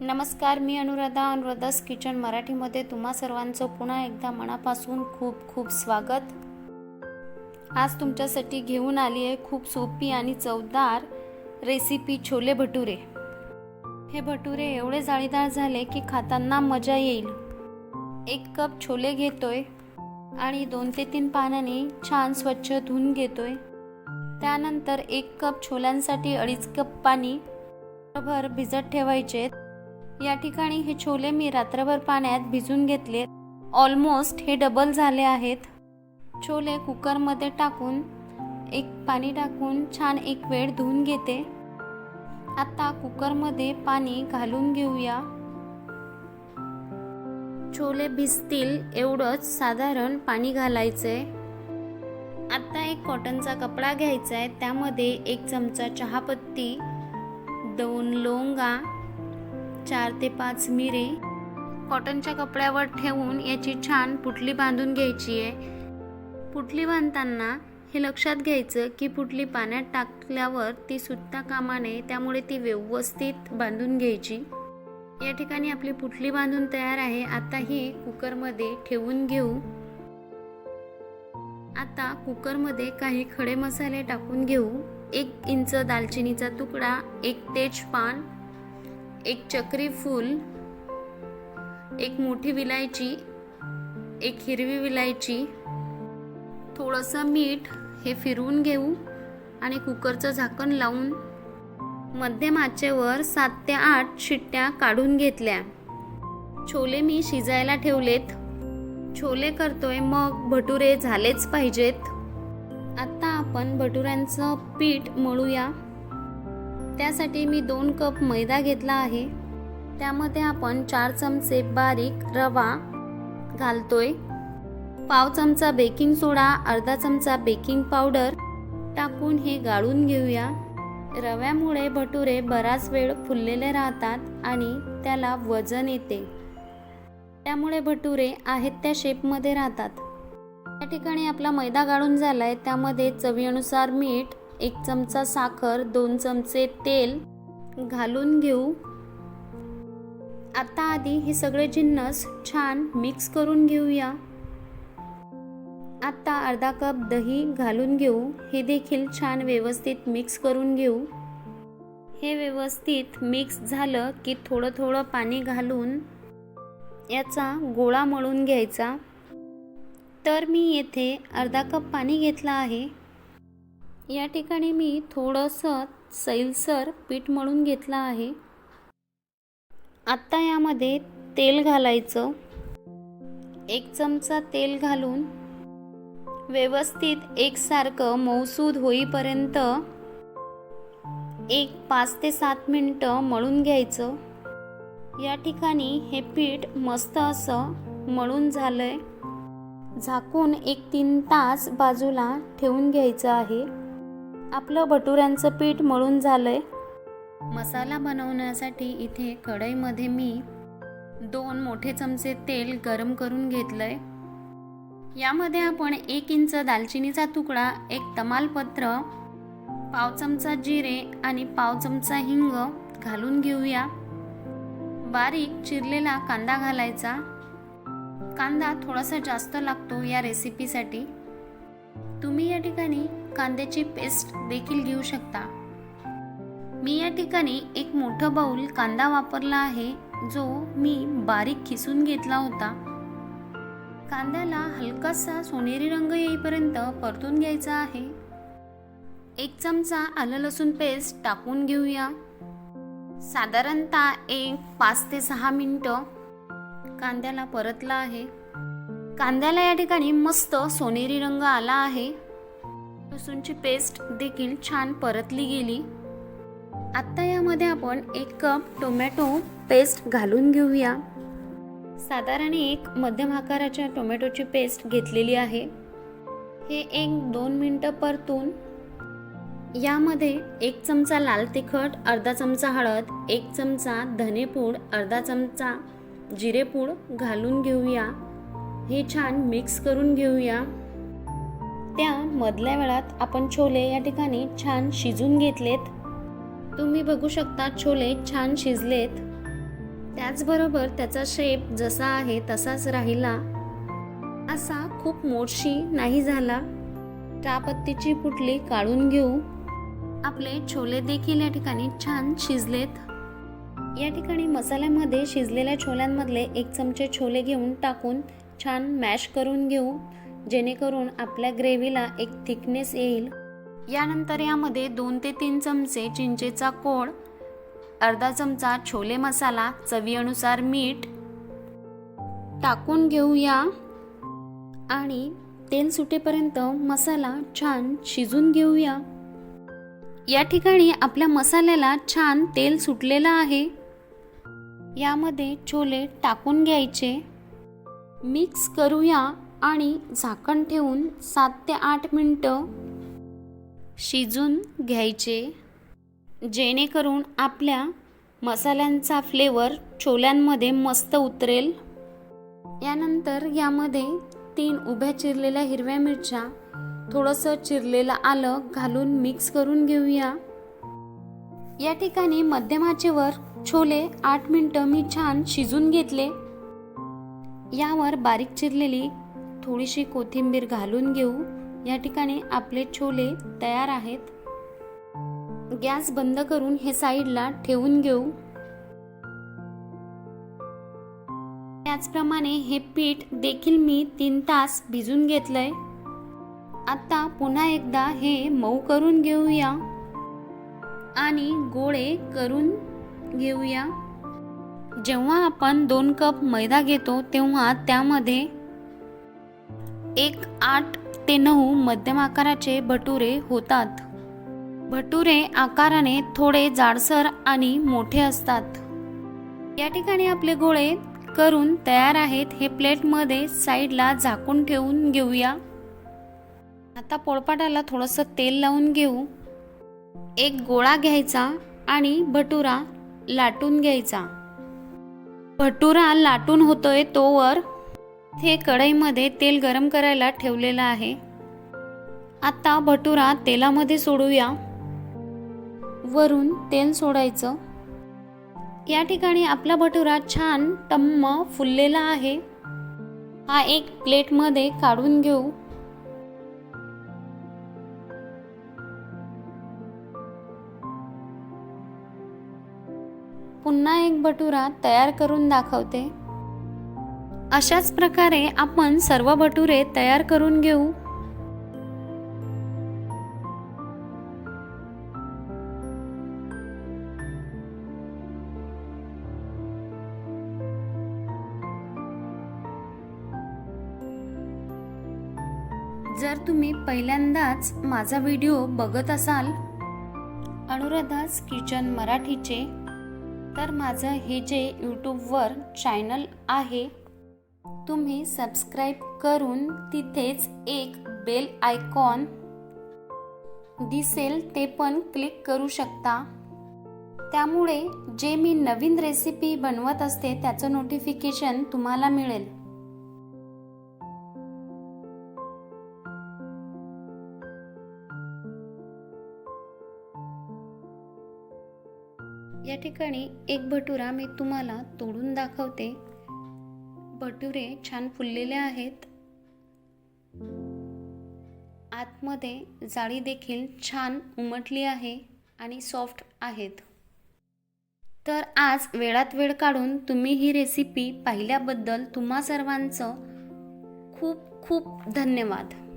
नमस्कार मी अनुराधा अनुराधास किचन मराठीमध्ये तुम्हा सर्वांचं पुन्हा एकदा मनापासून खूप खूप स्वागत. आज तुमच्यासाठी घेऊन आली आहे खूप सोपी आणि चवदार रेसिपी छोले भटुरे. हे भटुरे एवढे जाळीदार झाले की खाताना मजा येईल. एक कप छोले घेतोय आणि दोन ते तीन पानाने छान स्वच्छ धुवून घेतोय. त्यानंतर एक कप छोल्यांसाठी अडीच कप पाणी भर भिजत ठेवायचे. या ठिकाणी हे छोले मी रात्रभर पाण्यात भिजून घेतले. ऑलमोस्ट हे डबल झाले आहेत. छोले कुकरमध्ये टाकून एक पाणी टाकून छान एक वेळ धुवून घेते. आता कुकरमध्ये पाणी घालून घेऊया. छोले भिजतील एवढंच साधारण पाणी घालायचंय आता एक कॉटनचा कपडा घ्यायचा आहे. त्यामध्ये एक चमचा चहापत्ती दोन लोंगा चार ते पाच मिरी. कॉटनच्या कपड्यावर ठेवून याची छान पुटली बांधून घ्यायची आहे. पुटली बांधताना हे लक्षात घ्यायचं की पुटली पाण्यात टाकल्यावर ती सुत्ता कामा नये त्यामुळे ती व्यवस्थित बांधून घ्यायची. या ठिकाणी आपली पुटली बांधून तयार आहे. आता ही कुकरमध्ये ठेवून घेऊ. आता कुकरमध्ये काही खडे मसाले टाकून घेऊ. एक इंच दालचिनीचा तुकडा एक तेजपान एक चक्री फूल एक मोठी विलायची एक हिरवी विलायची. थोडंसं मीठ हे फिरवून घेऊ आणि कुकरचं झाकण लावून मध्यम आचेवर सात ते आठ शिट्ट्या काढून घेतल्या. छोले मी शिजायला ठेवलेत. छोले करतोय मग भटुरे झालेच पाहिजेत. आता आपण भटुऱ्यांचं पीठ मळूया. त्यासाठी मी दोन कप मैदा घेतला आहे. त्यामध्ये आपण चार चमचे बारीक रवा घालतोय. पाव चमचा बेकिंग सोडा अर्धा चमचा बेकिंग पावडर टाकून हे गाळून घेऊया. रव्यामुळे भटुरे बराच वेळ फुललेले राहतात आणि त्याला वजन येते. त्यामुळे भटुरे आहेत त्या शेपमध्ये राहतात. त्या ठिकाणी आपला मैदा गाळून झाला आहे त्यामध्ये चवीनुसार मीठ एक चमचा साखर दोन चमचे तेल घालून घेऊ. आता आधी हे सगळे जिन्नस छान मिक्स करून घेऊया. आता अर्धा कप दही घालून घेऊ. हे देखील छान व्यवस्थित मिक्स करून घेऊ. हे व्यवस्थित मिक्स झालं की थोडं थोडं पाणी घालून याचा गोळा मळून घ्यायचा. तर मी येथे अर्धा कप पाणी घेतला आहे. या ठिकाणी मी थोडंसं सैलसर पीठ मळून घेतलं आहे. आत्ता यामध्ये तेल घालायचं. एक चमचा तेल घालून व्यवस्थित एकसारखं मऊसूद होईपर्यंत एक पाच ते सात मिनटं मळून घ्यायचं. या ठिकाणी हे पीठ मस्त असं मळून झालंय. झाकून एक तीन तास बाजूला ठेवून घ्यायचं आहे. आपलं भटुऱ्यांचं पीठ मळून झालंय. मसाला बनवण्यासाठी इथे कढईमध्ये मी दोन मोठे चमचे तेल गरम करून घेतलंय. यामध्ये आपण एक इंच दालचिनीचा तुकडा एक तमालपत्र पाव चमचा जिरे आणि पाव चमचा हिंग घालून घेऊया. बारीक चिरलेला कांदा घालायचा. कांदा थोडासा जास्त लागतो या रेसिपीसाठी तुम्ही या ठिकाणी कांद्याची पेस्ट देखील घेऊ शकता. मी या ठिकाणी एक मोठं बाऊल कांदा वापरला आहे जो मी बारीक खिसून घेतला होता. कांद्याला हलकासा सोनेरी रंग येईपर्यंत परतून घ्यायचा आहे. एक चमचा आलं लसूण पेस्ट टाकून घेऊया. साधारणतः एक पाच ते सहा मिनटं कांद्याला परतला आहे. कांद्याला या ठिकाणी मस्त सोनेरी रंग आला आहे. लसूणची पेस्ट देखील छान परतली गेली. आत्ता यामध्ये आपण एक कप टोमॅटो पेस्ट घालून घेऊया. साधारण एक मध्यम आकाराच्या टोमॅटोची पेस्ट घेतलेली आहे. हे एक दोन मिनटं परतून यामध्ये एक चमचा लाल तिखट अर्धा चमचा हळद एक चमचा धनेपूड अर्धा चमचा जिरेपूड घालून घेऊया. हे छान मिक्स करून घेऊया. त्या मधल्या वेळात आपण छोले या ठिकाणी छान शिजून घेतलेत. तुम्ही बघू शकता छोले छान शिजलेत. त्याचबरोबर त्याचा शेप जसा आहे तसाच राहिला. असा खूप मोठशी नाही झाला. चहापत्तीची पुटली काढून घेऊ. आपले छोले देखील या ठिकाणी छान शिजलेत. या ठिकाणी मसाल्यामध्ये शिजलेल्या छोल्यांमधले एक चमचे छोले घेऊन टाकून छान मॅश करून घेऊ. जेणेकरून आपल्या ग्रेव्हीला एक थिकनेस येईल. यानंतर यामध्ये दोन ते तीन चमचे चिंचेचा कोळ अर्धा चमचा छोले मसाला चवीनुसार मीठ टाकून घेऊया. आणि तेल सुटेपर्यंत मसाला छान शिजून घेऊया. या ठिकाणी आपल्या मसाल्याला छान तेल सुटलेलं आहे. यामध्ये छोले टाकून घ्यायचे. मिक्स करूया. आणि झाकण ठेवून सात ते आठ मिनटं शिजून घ्यायचे. जेणेकरून आपल्या मसाल्यांचा फ्लेवर छोल्यांमध्ये मस्त उतरेल. यानंतर यामध्ये तीन उभ्या चिरलेल्या हिरव्या मिरच्या थोडंसं चिरलेलं आलं घालून मिक्स करून घेऊया. या ठिकाणी मध्यमाचेवर छोले आठ मिनटं मी छान शिजून घेतले. यावर बारीक चिरलेली थोडीशी कोथिंबीर घालून घेऊ. या ठिकाणी आपले छोले तयार आहेत. गॅस बंद करून हे साईडला ठेवून घेऊ. त्याचप्रमाणे हे पीठ देखील मी तीन तास भिजून घेतलंय. आता पुन्हा एकदा हे मऊ करून घेऊया. आणि गोळे करून घेऊया. जेव्हा आपण दोन कप मैदा घेतो तेव्हा त्यामध्ये एक आठ ते नऊ मध्यम आकाराचे भटुरे होतात. भटुरे आकाराने थोडे जाडसर आणि मोठे असतात. या ठिकाणी आपले गोळे करून तयार आहेत हे प्लेटमध्ये साईडला झाकून ठेवून घेऊया. आता पोळपाटाला थोडंसं तेल लावून घेऊ. एक गोळा घ्यायचा आणि भटुरा लाटून घ्यायचा. भटुरा लाटून होतोय तोवर हे कढईमध्ये तेल गरम करायला ठेवलेलं आहे. आता भटुरा तेलामध्ये सोडूया. वरून तेल सोडायचं. या ठिकाणी आपला भटुरा छान टम्म फुललेला आहे. हा एक प्लेटमध्ये काढून घेऊ. पुन्हा एक भटुरा तयार करून दाखवते. अशाच प्रकारे आपण सर्व भटुरे तयार करून घेऊ. जर तुम्ही पहिल्यांदाच माझा व्हिडिओ बघत असाल अनुराधास किचन मराठीचे तर माझं हे जे यूट्यूबवर चॅनल आहे तुम्ही सबस्क्राईब करून तिथेच एक बेल आयकॉन दिसेल ते पण क्लिक करू शकता. त्यामुळे जे मी नवीन रेसिपी बनवत असते त्याचं नोटिफिकेशन तुम्हाला मिळेल. या ठिकाणी एक भटुरा मी तुम्हाला तोडून दाखवते. भटुरे छान फुललेले आहेत. आतमध्ये जाळी देखील छान उमटली आहे आणि सॉफ्ट आहेत. तर आज वेळात वेळ काढून तुम्ही ही रेसिपी पाहिल्याबद्दल तुम्हा सर्वांचं खूप खूप धन्यवाद.